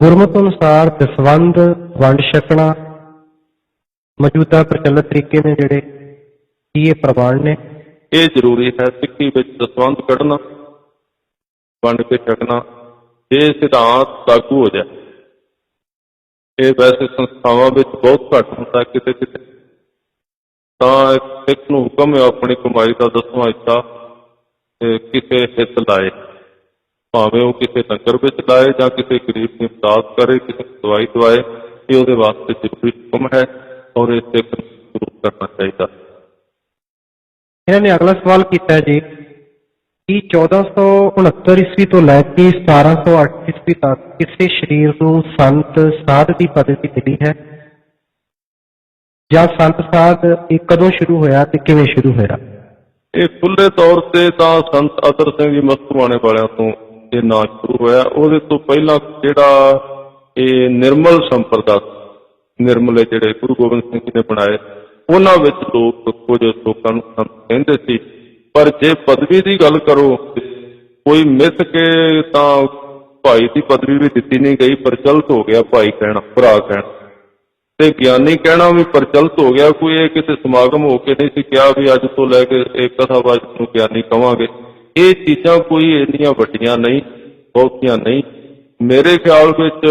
ਗੁਰਮਤ ਅਨੁਸਾਰ ਦਸਵੰਧ, ਵੰਡ ਛਕਣਾ ਮੌਜੂਦਾ ਪ੍ਰਚਲਿਤ ਤਰੀਕੇ ਨੇ ਜਿਹੜੇ ਕੀ ਇਹ ਪ੍ਰਮਾਣ ਨੇ? ਇਹ ਜ਼ਰੂਰੀ ਹੈ ਸਿੱਖੀ ਵਿੱਚ ਦਸਵੰਧ ਕੱਢਣਾ, ਵੰਡ ਕੇ ਛਕਣਾ ਇਹ ਸਿਧਾਂਤ ਲਾਗੂ ਹੋ ਜਾਏ। ਇਹ ਵੈਸੇ ਸੰਸਥਾਵਾਂ ਵਿੱਚ ਬਹੁਤ ਘੱਟ ਹੁੰਦਾ ਕਿਤੇ ਕਿਤੇ। ਤਾਂ ਸਿੱਖ ਨੂੰ ਹੁਕਮ ਹੈ ਆਪਣੀ ਕਮਾਈ ਦਾ ਦਸਵਾਂ ਹਿੱਸਾ ਕਿਸੇ ਹਿੱਤ ਲਾਏ ਭਾਵੇਂ ਉਹ ਕਿਸੇ ਲੰਗਰ ਵਿੱਚ ਲਾਏ ਜਾਂ ਕਿਸੇ ਗਰੀਬ ਦੀ ਮਦਦ ਕਰੇ ਕਿਸੇ ਨੂੰ ਦਵਾਈ ਦਵਾਏ ਇਹ ਉਹਦੇ ਵਾਸਤੇ ਜ਼ਰੂਰੀ ਹੁਕਮ ਹੈ ਔਰ ਇਹ ਸਿੱਖ ਨੂੰ ਜ਼ਰੂਰ ਕਰਨਾ ਚਾਹੀਦਾ। ਇਹਨਾਂ ਨੇ ਅਗਲਾ ਸਵਾਲ ਕੀਤਾ ਹੈ ਜੀ ਕਿ 1469 ਈਸਵੀ ਤੋਂ ਲੈ ਕੇ 1708 ਈਸਵੀ ਤੱਕ ਕਿਸੇ ਸਰੀਰ ਨੂੰ ਸੰਤ ਸਾਧ ਦੀ ਪਦਵੀ ਮਿਲੀ ਹੈ? ਜਾਂ ਸੰਤ ਸਾਧ ਇਹ ਕਦੋਂ ਸ਼ੁਰੂ ਹੋਇਆ ਤੇ ਕਿਵੇਂ ਸ਼ੁਰੂ ਹੋਇਆ? ਇਹ ਖੁੱਲੇ ਤੌਰ ਤੇ ਤਾਂ ਸੰਤ ਅਤਰ ਸਿੰਘ ਜੀ ਮਸਤੂਆਣੇ ਵਾਲਿਆਂ ਤੋਂ ਇਹ ਨਾਂ ਸ਼ੁਰੂ ਹੋਇਆ। ਉਹਦੇ ਤੋਂ ਪਹਿਲਾਂ ਜਿਹੜਾ ਇਹ ਨਿਰਮਲ ਸੰਪਰਦਾ ਨਿਰਮਲੇ ਜਿਹੜੇ ਗੁਰੂ ਗੋਬਿੰਦ ਸਿੰਘ ਜੀ ਨੇ ਬਣਾਏ, ਉਹਨਾਂ ਵਿੱਚ ਲੋਕ ਕੁਝ ਲੋਕਾਂ ਨੂੰ ਕਹਿੰਦੇ ਸੀ, ਪਰ ਜੇ ਪਦਵੀ ਦੀ ਗੱਲ ਕਰੋ ਕੋਈ ਮਿਸ ਕੇ ਤਾਂ ਭਾਈ ਦੀ ਪਦਵੀ ਵੀ ਦਿੱਤੀ ਨਹੀਂ ਗਈ, ਪ੍ਰਚਲਿਤ ਹੋ ਗਿਆ ਭਾਈ ਕਹਿਣਾ, ਭਰਾ ਕਹਿਣਾ। ਤੇ ਗਿਆਨੀ ਕਹਿਣਾ ਵੀ ਪ੍ਰਚਲਿਤ ਹੋ ਗਿਆ, ਕੋਈ ਇਹ ਕਿਸੇ ਸਮਾਗਮ ਹੋ ਕੇ ਨਹੀਂ ਸੀ ਕਿਹਾ ਵੀ ਅੱਜ ਤੋਂ ਲੈ ਕੇ ਇਹ ਕਥਾਵਾਚਕ ਨੂੰ ਗਿਆਨੀ ਕਵਾਂਗੇ। ਇਹ ਚੀਜ਼ਾਂ ਕੋਈ ਇੰਨੀਆਂ ਵੱਡੀਆਂ ਨਹੀਂ, ਬਹੁਤੀਆਂ ਨਹੀਂ। ਮੇਰੇ ਖਿਆਲ ਵਿੱਚ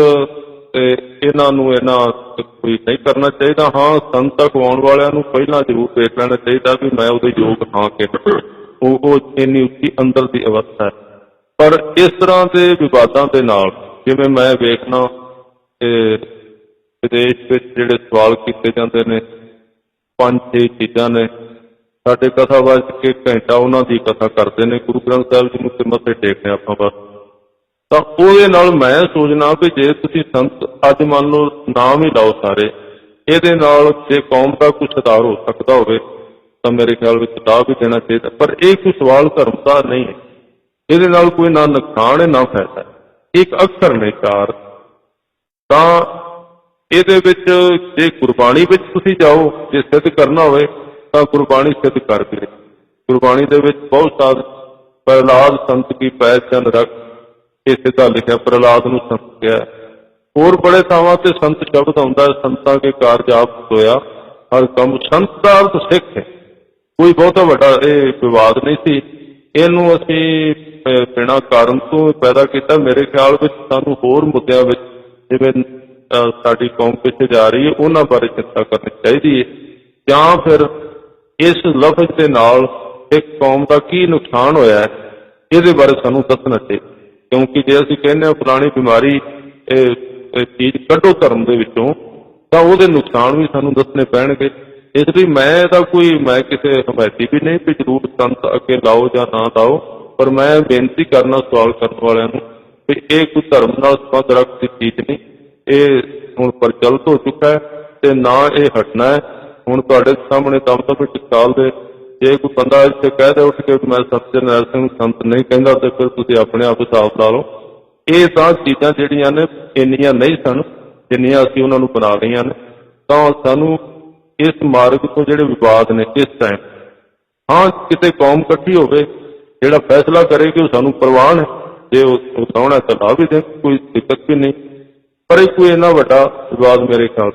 ਇਹਨਾਂ ਨੂੰ ਇਹਨਾਂ ਕੋਈ ਨਹੀਂ ਕਰਨਾ ਚਾਹੀਦਾ। ਹਾਂ ਸੰਤ ਤੱਕ ਆਉਣ ਵਾਲਿਆਂ ਨੂੰ ਪਹਿਲਾਂ ਜ਼ਰੂਰ ਦੇਖ ਲੈਣਾ ਚਾਹੀਦਾ ਵੀ ਮੈਂ ਉਹਦੇ ਯੋਗ ਹਾਂ ਕਿ ਉਹ ਉਹ ਇੰਨੀ ਉੱਚੀ ਅੰਦਰ ਦੀ ਅਵਸਥਾ ਹੈ। ਪਰ ਇਸ ਤਰ੍ਹਾਂ ਦੇ ਵਿਵਾਦਾਂ ਦੇ ਨਾਲ, ਜਿਵੇਂ ਮੈਂ ਵੇਖਣਾ ਵਿਦੇਸ਼ ਵਿੱਚ ਜਿਹੜੇ ਸਵਾਲ ਕੀਤੇ ਜਾਂਦੇ ਨੇ ਪੰਜ ਛੇ ਚੀਜ਼ਾਂ ਨੇ ਸਾਡੇ ਕਥਾ ਕਥਾਵਾਚਕ ਇੱਕ ਘੰਟਾ ਉਹਨਾਂ ਦੀ ਕਥਾ ਕਰਦੇ ਨੇ, ਗੁਰੂ ਗ੍ਰੰਥ ਸਾਹਿਬ ਜੀ ਨੂੰ ਤੇ ਮੱਥੇ ਟੇਕਦੇ ਆਪਾਂ ਬਸ। ਤਾਂ ਉਹਦੇ ਨਾਲ ਮੈਂ ਸੋਚਣਾ ਵੀ ਜੇ ਤੁਸੀਂ ਸੰਤ ਅੱਜ ਮੰਨ ਲਓ ਨਾਮ ਹੀ ਲਾਓ ਸਾਰੇ, ਇਹਦੇ ਨਾਲ ਜੇ ਕੌਮ ਦਾ ਕੁਝ ਸੁਧਾਰ ਹੋ ਸਕਦਾ ਹੋਵੇ, ਤਾਂ ਮੇਰੇ ਖਿਆਲ ਵਿੱਚ ਲਾਭ ਵੀ ਦੇਣਾ ਚਾਹੀਦਾ। ਪਰ ਇਹ ਕੋਈ ਸਵਾਲ ਧਰਮ ਦਾ ਨਹੀਂ ਹੈ। ਇਹਦੇ ਨਾਲ ਕੋਈ ਨਾ ਨੁਕਸਾਨ ਹੈ, ਨਾ ਫਾਇਦਾ ਹੈ। ਇੱਕ ਅਕਸਰ ਨੇ ਚਾਰ। ਤਾਂ ਇਹਦੇ ਵਿੱਚ ਜੇ ਗੁਰਬਾਣੀ ਵਿੱਚ ਤੁਸੀਂ ਜਾਓ, ਜੇ ਸਿੱਧ ਕਰਨਾ ਹੋਵੇ ਤਾਂ ਗੁਰਬਾਣੀ ਸਿੱਧ ਕਰ ਦੇ। ਗੁਰਬਾਣੀ ਦੇ ਵਿੱਚ ਬਹੁਤ ਸਾਧ ਪ੍ਰਹਲਾਦ ਸੰਤ ਕੀ ਪਹਿਚਾਨ ਰੱਖ ਇਹ ਸਿੱਧਾ ਲਿਖਿਆ ਪ੍ਰਹਲਾਦ ਨੂੰ ਸੰਤ ਕਿਹਾ ਹੋਰ ਬੜੇ ਥਾਵਾਂ ਤੇ ਸੰਤ ਸ਼ਬਦ ਆਉਂਦਾ ਹੈ, ਸੰਤਾਂ ਕੇ ਕਾਰਜ ਆਪ ਹੋਇਆ। ਹਰ ਕੰਮ ਸੰਤ ਦਾ ਅਰਥ ਸਿੱਖ ਹੈ। ਕੋਈ ਬਹੁਤਾ ਵੱਡਾ ਇਹ ਵਿਵਾਦ ਨਹੀਂ ਸੀ। ਇਹਨੂੰ ਅਸੀਂ ਬਿਨਾਂ ਕਾਰਨ ਤੋਂ ਪੈਦਾ ਕੀਤਾ। ਮੇਰੇ ਖਿਆਲ ਵਿੱਚ ਸਾਨੂੰ ਹੋਰ ਮੁੱਦਿਆਂ ਵਿੱਚ ਜਿਵੇਂ ਸਾਡੀ ਕੌਮ ਪਿੱਛੇ ਜਾ ਰਹੀ ਹੈ ਉਹਨਾਂ ਬਾਰੇ ਚਿੰਤਾ ਕਰਨੀ ਚਾਹੀਦੀ ਹੈ। ਜਾਂ ਫਿਰ ਇਸ ਲਫ਼ਜ਼ ਦੇ ਨਾਲ ਇੱਕ ਕੌਮ ਦਾ ਕੀ ਨੁਕਸਾਨ ਹੋਇਆ ਹੈ, ਇਹਦੇ ਬਾਰੇ ਸਾਨੂੰ ਦੱਸਣਾ ਚਾਹੀਦਾ ਕਿਉਂਕਿ ਜੇ ਅਸੀਂ ਕਹਿੰਦੇ ਹਾਂ ਫਲਾਣੀ ਬਿਮਾਰੀ ਇਹ ਚੀਜ਼ ਕੱਢੋ ਧਰਮ ਦੇ ਵਿੱਚੋਂ, ਤਾਂ ਉਹਦੇ ਨੁਕਸਾਨ ਵੀ ਸਾਨੂੰ ਦੱਸਣੇ ਪੈਣਗੇ। ਇਸ ਲਈ ਮੈਂ ਇਹਦਾ ਕੋਈ, ਮੈਂ ਕਿਸੇ ਹਮਾਇਤੀ ਵੀ ਨਹੀਂ ਵੀ ਜ਼ਰੂਰ ਸੰਤ ਅੱਗੇ ਲਾਓ ਜਾਂ ਨਾ ਲਾਓ, ਪਰ ਮੈਂ ਬੇਨਤੀ ਕਰਨਾ ਸਵਾਲ ਕਰਨ ਵਾਲਿਆਂ ਨੂੰ ਵੀ ਇਹ ਕੋਈ ਧਰਮ ਨਾਲ ਸੰਬੰਧ ਰੱਖਦੀ ਚੀਜ਼ ਨਹੀਂ। ਇਹ ਹੁਣ ਪ੍ਰਚਲਿਤ ਹੋ ਚੁੱਕਾ ਹੈ ਤੇ ਨਾ ਇਹ ਹਟਣਾ ਹੈ। ਹੁਣ ਤੁਹਾਡੇ ਸਾਹਮਣੇ ਦਮ ਦਮ ਵਿੱਚ ਕਾਲ ਦੇ, ਜੇ ਕੋਈ ਬੰਦਾ ਇੱਥੇ ਕਹਿ ਦੇ ਉੱਠ ਕੇ ਮੈਂ ਸੰਤ ਜਰਨੈਲ ਸਿੰਘ ਸੰਤ ਨਹੀਂ ਕਹਿੰਦਾ ਤੇ ਫਿਰ ਤੁਸੀਂ ਆਪਣੇ ਆਪ ਹਿਸਾਬ ਲਾ ਲਓ। ਇਹ ਤਾਂ ਚੀਜ਼ਾਂ ਜਿਹੜੀਆਂ ਨੇ ਇੰਨੀਆਂ ਨਹੀਂ ਸਨ ਜਿੰਨੀਆਂ ਅਸੀਂ ਉਹਨਾਂ ਨੂੰ ਬਣਾ ਲਈਆਂ ਨੇ। ਤਾਂ ਸਾਨੂੰ ਇਸ ਮਾਰਗ ਤੋਂ ਜਿਹੜੇ ਵਿਵਾਦ ਨੇ ਇਸ ਟਾਈਮ ਹਾਂ, ਕਿਤੇ ਕੌਮ ਇਕੱਠੀ ਹੋਵੇ, ਜਿਹੜਾ ਫੈਸਲਾ ਕਰੇ ਕਿ ਉਹ ਸਾਨੂੰ ਪ੍ਰਵਾਨ ਹੈ ਜੇ ਉਹ ਉਤਾਉਣਾ ਤਾਂ ਲਾ ਵੀ ਦੇ, ਕੋਈ ਦਿੱਕਤ ਵੀ ਨਹੀਂ। ਪਰ ਇਹ ਕੋਈ ਇੰਨਾ ਵੱਡਾ ਵਿਵਾਦ ਮੇਰੇ ਖਿਆਲ